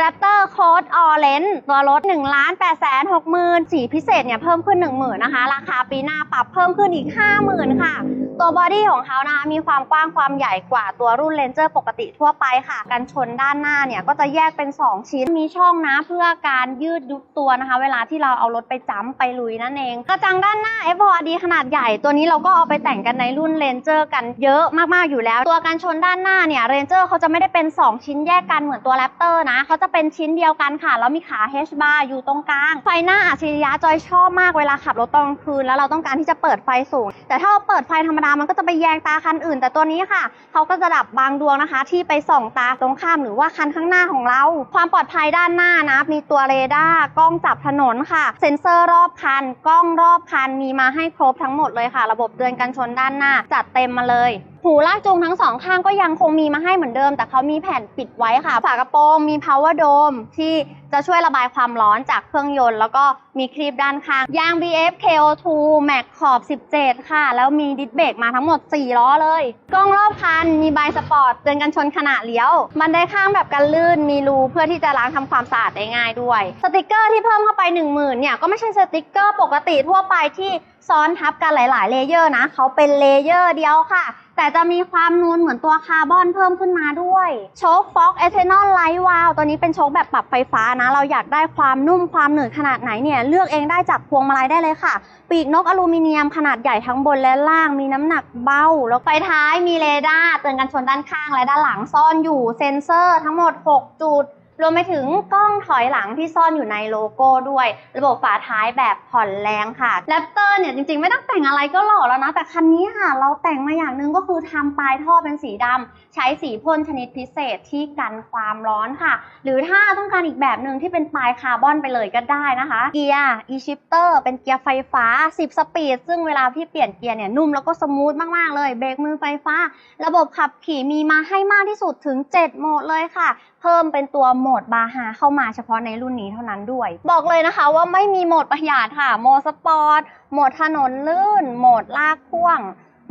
Raptor Code Orange ตัวรถ1ล้าน8แสน6หมื่นสีพิเศษเนี่ยเพิ่มขึ้น 1 0,000 นะคะ ราคาปีหน้าปรับเพิ่มขึ้นอีก 50,000 ค่ะ ตัวบอดี้ของเขานะคะมีความกว้างความใหญ่กว่าตัวรุ่น Ranger ปกติทั่วไปค่ะ กันชนด้านหน้าเนี่ยก็จะแยกเป็น 2 ชิ้น มีช่องนะเพื่อการยืดยุบตัวนะคะ เวลาที่เราเอารถไปจ้ำไปลุยนั่นเอง กระจังด้านหน้า f อ r d ขนาดใหญ่ ตัวนี้เราก็เอาไปแต่งกันในรุ่น Ranger กันเยอะมากๆอยู่แล้ว ตัวกันชนด้านหน้าเนี่ย Ranger เขาจะไม่ได้เป็น 2 ชิ้นแยกกันเหมือนตัว Raptor นะเขาจะเป็นชิ้นเดียวกันค่ะ แล้วมีขา H bar อยู่ตรงกลาง ไฟหน้าอัจฉริยะจอยชอบมากเวลาขับรถตอนกลางคืน แล้วเราต้องการที่จะเปิดไฟสูง แต่ถ้าเราเปิดไฟธรรมดามันก็จะไปแยงตาคันอื่น แต่ตัวนี้ค่ะเขาก็จะดับบางดวงนะคะ ที่ไปส่องตาตรงข้ามหรือว่าคันข้างหน้าของเรา ความปลอดภัยด้านหน้านะมีตัวเรดาร์กล้องจับถนนค่ะ เซ็นเซอร์รอบคัน กล้องรอบคันมีมาให้ครบทั้งหมดเลยค่ะ ระบบเตือนกันชนด้านหน้า จัดเต็มมาเลย หูลากจูงทั้งสองข้างก็ยังคงมีมาให้เหมือนเดิม แต่เขามีแผ่นปิดไว้ค่ะ ฝากระโปรงมี power dome ที่จะช่วยระบายความร้อนจากเครื่องยนต์ แล้วก็มีคลิปด้านข้าง ยาง BF KO2 Max ขอบ 17 ค่ะ แล้วมีดิสเบรกมาทั้งหมด 4 ล้อเลย กล้องรอบคัน มีใบสปอร์ตเตือนกันชนขณะเลี้ยว มันได้ข้างแบบกันลื่น มีรูเพื่อที่จะล้างทำความสะอาดได้ง่ายด้วย สติกเกอร์ที่เพิ่มเข้าไป 10,000เนี่ยก็ไม่ใช่สติกเกอร์ปกติทั่วไปที่ซ้อนทับกันหลาย ๆ เลเยอร์นะ เขาเป็นเลเยอร์เดียวค่ะ แต่จะมีความนูนเหมือนตัวคาร์บอนเพิ่มขึ้นมาด้วย โชคฟ็อกเอเทนอลไลท์วาลตัวนี้เป็นโชคแบบปรับไฟฟ้านะ เราอยากได้ความนุ่มความหนืดขนาดไหนเนี่ย เลือกเองได้จากพวงมาลัยได้เลยค่ะ ปีกนกอลูมิเนียมขนาดใหญ่ทั้งบนและล่าง มีน้ำหนักเบา แล้วไฟท้ายมีเรดาร์เตือนกันชนด้านข้างและด้านหลังซ่อนอยู่เซ็นเซอร์ทั้งหมด 6 จุด รวมไปถึงกล้องถอยหลังที่ซ่อนอยู่ในโลโก้ด้วย ระบบฝาท้ายแบบผ่อนแรงค่ะแรปเตอร์เนี่ยจริงๆ ไม่ต้องแต่งอะไรก็หล่อแล้วนะ แต่คันนี้ค่ะ เราแต่งมาอย่างหนึงก็คือทำปลายท่อเป็นสีดำใช้สีพ่นชนิดพิเศษที่กันความร้อนค่ะ หรือถ้าต้องการอีกแบบหนึ่งที่เป็นปลายคาร์บอนไปเลยก็ได้นะคะ เกียร์ e-shifter เป็นเกียร์ไฟฟ้า 10 สปีด ซึ่งเวลาพี่เปลี่ยนเกียร์เนี่ยนุ่มแล้วก็สมูทมากๆเลยเบรกมือไฟฟ้า ระบบขับขี่มีมาให้มากที่สุดถึง 7 โหมดเลยค่ะ เพิ่มเป็นตัวโหมดบาฮาเข้ามาเฉพาะในรุ่นนี้เท่านั้นด้วย บอกเลยนะคะว่าไม่มีโหมดประหยัดค่ะโหมดสปอร์ต โหมดถนนลื่น โหมดลากพ่วง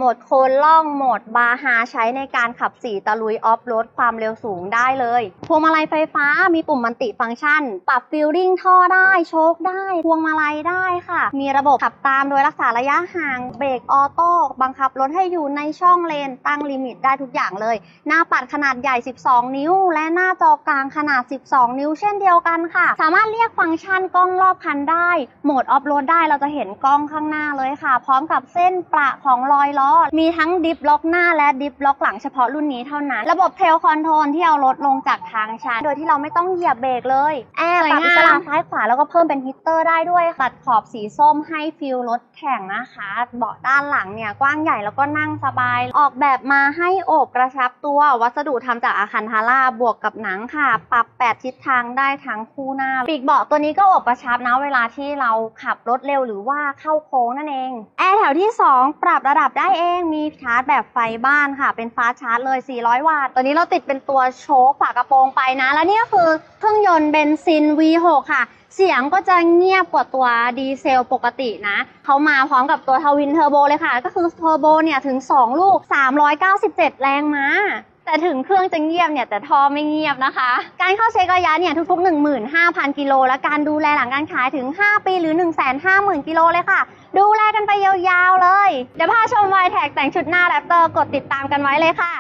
หมดโคนล่องโหมดบาฮาใช้ในการขับสี่ตะลุยออฟโรดความเร็วสูงได้เลยพวงมาลัยไฟฟ้ามีปุ่มมันติฟังก์ชัน ปรับฟิลลิ่งท่อได้โชคได้พวงมาลัยได้ค่ะ มีระบบขับตามโดยรักษาระยะห่างเบรกออโต้บังคับรถให้อยู่ในช่องเลนตั้งลิมิตได้ทุกอย่างเลย หน้าปัดขนาดใหญ่ 12 นิ้ว และหน้าจอกลางขนาด 12 นิ้ว เช่นเดียวกันค่ะ สามารถเรียกฟังก์ชันกล้องรอบคันได้โหมดออฟโรดได้เราจะเห็นกล้องข้างหน้าเลยค่ะ พร้อมกับเส้นประของรอยล้อมีทั้งดิฟล็อกหน้าและดิฟล็อกหลังเฉพาะรุ่นนี้เท่านั้น ระบบเทลคอนโทรลที่เอารถลงจากทางชัน โดยที่เราไม่ต้องเหยียบเบรกเลย แอร์ปรับอิสระซ้ายขวาแล้วก็เพิ่มเป็นฮีตเตอร์ได้ด้วยตัดขอบสีส้มให้ฟิลรถแข่งนะคะ เบาะด้านหลังเนี่ยกว้างใหญ่แล้วก็นั่งสบาย ออกแบบมาให้โอบกระชับตัว วัสดุทำจากอาคันทาร่าบวกกับหนังค่ะ ปรับ 8 ทิศทางได้ทั้งคู่หน้า ปีกเบาะตัวนี้ก็อบกระชับนะเวลาที่เราขับรถเร็วหรือว่าเข้าโค้งนั่นเอง แอร์แถวที่ 2 ปรับระดับได้เองมีชาร์จแบบไฟบ้านค่ะ เป็นฟ้าชาร์จเลย 400 วัตต์ ตัวนี้เราติดเป็นตัวโชคฝากระโปรงไปนะ แล้วนี่ก็คือเครื่องยนต์เบนซิน V6 ค่ะ เสียงก็จะเงียบกว่าตัวดีเซลปกตินะ เขามาพร้อมกับตัวทวินเทอร์โบเลยค่ะ ก็คือเทอร์โบเนี่ยถึง 2 ลูก 397 แรงม้า แต่ถึงเครื่องจะเงียบเนี่ยแต่ท่อไม่เงียบนะคะ การเข้าเช็คระยะเนี่ยทุกๆ 15,000 กิโล และการดูแลหลังการขายถึง 5 ปีหรือ 150,000 กิโลเลยค่ะ ดูแลกันไปยาวๆเลย เดี๋ยวพาชมวายแท็กแต่งชุดหน้าแรปเตอร์กดติดตามกันไว้เลยค่ะ